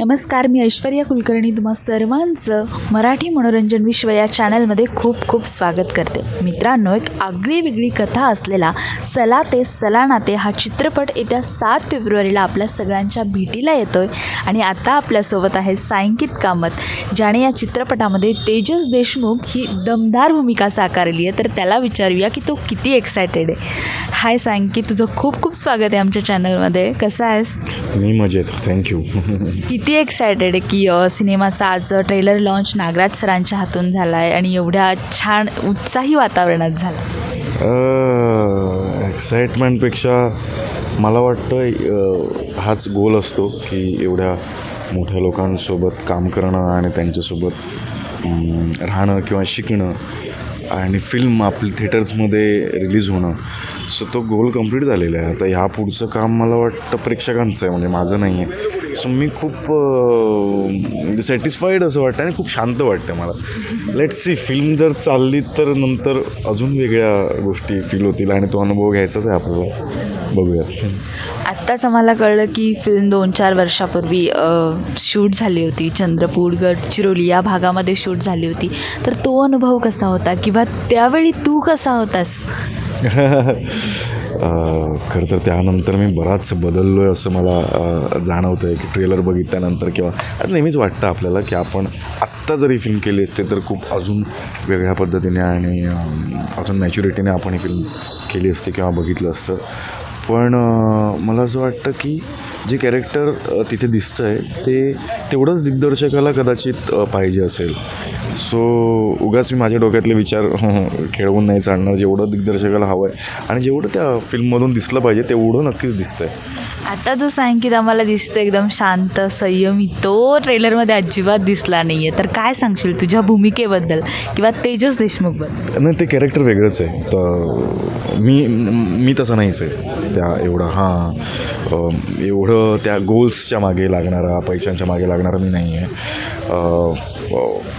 नमस्कार मी ऐश्वर्या कुलकर्णी तुम्हा सर्वांचं मराठी मनोरंजन विश्व या चॅनलमध्ये खूप खूप स्वागत करते. मित्रांनो एक आगळी वेगळी कथा असलेला सला ते सलानाते हा चित्रपट येत्या सात फेब्रुवारीला आपल्या सगळ्यांच्या भेटीला येतोय आणि आता आपल्यासोबत आहे सायंकित कामत ज्याने या चित्रपटामध्ये तेजस देशमुख ही दमदार भूमिका साकारली आहे. तर त्याला विचारूया की तो किती एक्सायटेड आहे. हाय सायंकित तुझं खूप खूप स्वागत आहे आमच्या चॅनलमध्ये. कसं आहेस? मी मजेत थँक्यू किती एक्सायटेड आहे की सिनेमाचा आज ट्रेलर लॉन्च नागराज सरांच्या हातून झाला आहे आणि एवढ्या छान उत्साही वातावरणात झाला एक्साइटमेंटपेक्षा मला वाटतं हाच गोल असतो की एवढ्या मोठ्या लोकांसोबत काम करणं आणि त्यांच्यासोबत राहणं किंवा शिकणं आणि फिल्म आपली थिएटर्समध्ये रिलीज होणं. सो तो गोल कंप्लीट झालेला आहे. आता ह्या पुढचं काम मला वाटतं प्रेक्षकांचं आहे म्हणजे माझं नाही आहे सो मी खूप सॅटिस्फाईड असं वाटतं आणि खूप शांत वाटतं मला. लेट सी फिल्म जर चालली तर नंतर अजून वेगळ्या गोष्टी फील होतील आणि तो अनुभव घ्यायचाच आहे आपल्याला. बघूयात आत्ताच आम्हाला कळलं की फिल्म दोन चार वर्षापूर्वी शूट झाली होती. चंद्रपूर गडचिरोली या भागामध्ये शूट झाली होती. तर तो अनुभव कसा होता? किंवा त्यावेळी तू कसा होतास? खरं तर त्यानंतर मी बराच बदललो आहे असं मला जाणवतं आहे की ट्रेलर बघितल्यानंतर किंवा आता नेहमीच वाटतं आपल्याला की आपण आत्ता जरी फिल्म केली असते तर खूप अजून वेगळ्या पद्धतीने आणि अजून मॅच्युरिटीने आपण ही फिल्म केली असते किंवा बघितलं असतं. पण मला असं वाटतं की जे कॅरेक्टर तिथे दिसतं आहे ते तेवढंच दिग्दर्शकाला कदाचित पाहिजे असेल. सो उगाच मी माझ्या डोक्यातले विचार खेळवून नाही चालणार. जेवढं दिग्दर्शकाला हवं आहे आणि जेवढं त्या फिल्ममधून दिसलं पाहिजे तेवढं नक्कीच दिसतंय. आता जो सांगित आम्हाला दिसतो एकदम शांत संयमी तो ट्रेलरमध्ये अजिबात दिसला नाही आहे तर काय सांगशील तुझ्या भूमिकेबद्दल किंवा तेजस देशमुखबद्दल नाही ते कॅरेक्टर वेगळंच आहे. तर मी मी तसं नाहीच आहे. त्या एवढं हां एवढं त्या गोल्सच्या मागे लागणारा पैशांच्या मागे लागणारा मी नाही आहे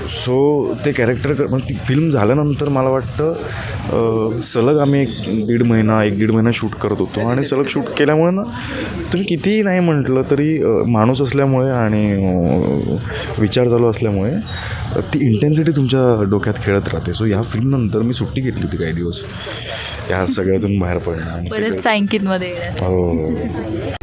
सो ते कॅरेक्टर मग ती फिल्म झाल्यानंतर मला वाटतं सलग आम्ही एक दीड महिना एक दीड महिना शूट करत होतो. आणि सलग शूट केल्यामुळे ना तुम्ही कितीही नाही म्हटलं तरी माणूस असल्यामुळे आणि विचार चालू असल्यामुळे ती इंटेन्सिटी तुमच्या डोक्यात खेळत राहते. सो ह्या फिल्मनंतर मी सुट्टी घेतली होती काही दिवस. या सगळ्यातून बाहेर पडणं हो.